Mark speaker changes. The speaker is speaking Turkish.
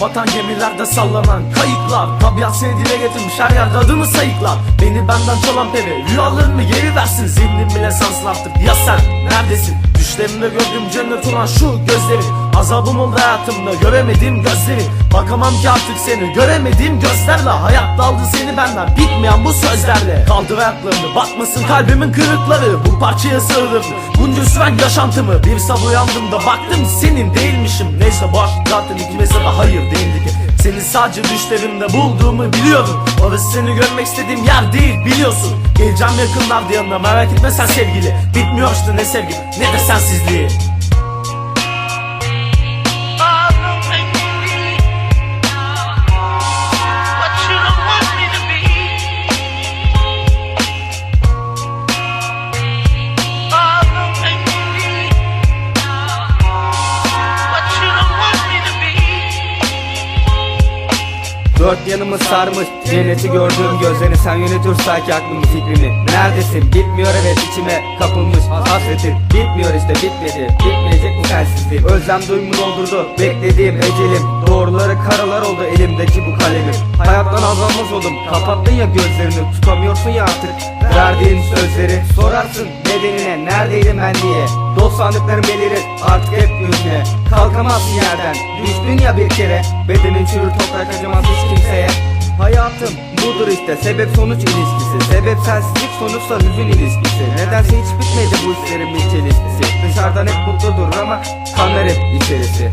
Speaker 1: Batan gemilerde sallanan kayıklar. Tabiat seni dile getirmiş her yerde adını sayıklar. Beni benden çalan peri rüyalarımı geri versin. Zihnim bile sansın ya sen neredesin? Düşlerimde gördüğüm cennet olan şu gözlerin Azabım oldu hayatımda göremediğim gözlerin Bakamam ki artık seni. Göremediğim gözlerle. Hayat daldı seni benden. Bitmeyen bu sözlerle. Kaldır ayaklarını. Batmasın kalbimin kırıkları. Bu parçaya sığırım bunca süren yaşantımı. Bir sabah uyandığımda baktım senin değilmişim. Neyse boş zaten ikimize de hayır değildi ki. Seni sadece düşlerimde bulduğumu biliyorum Orası seni görmek istediğim yer değil biliyorsun. Geleceğim yakınlarda yanına. Merak etme sen sevgili. Bitmiyor işte ne sevgi ne de sensizliği
Speaker 2: Dört yanımı sarmış Cenneti gördüğüm gözlerini sen yönetiyor sanki aklımı fikrimi. Neredesin? Bitmiyor evet içime kapılmış hasretin Bitmiyor işte bitmedi. Bitmeyecek bu sensizliğim? Özlem duygumu doldurdu beklediğim ecelim. Doğruları karalar oldu elimdeki bu kalemim. Hayattan azalmaz oldum kapattın ya gözlerini Tutamıyorsun ya artık. Verdiğin sözleri Sorarsın nedenine neredeydim ben diye. Dost sandıklarım belirir artık hep yüzüne. Kalkamazsın yerden düştün ya bir kere. Bedenin çürür toprak acımaz hiç kimseye. Hayatım budur işte sebep sonuç ilişkisi. Sebep sensizlik sonuçta hüzün ilişkisi. Nedense hiç bitmedi bu işlerin bir çelişkisi. Dışarıdan hep mutlu durur ama kanlar hep içerisi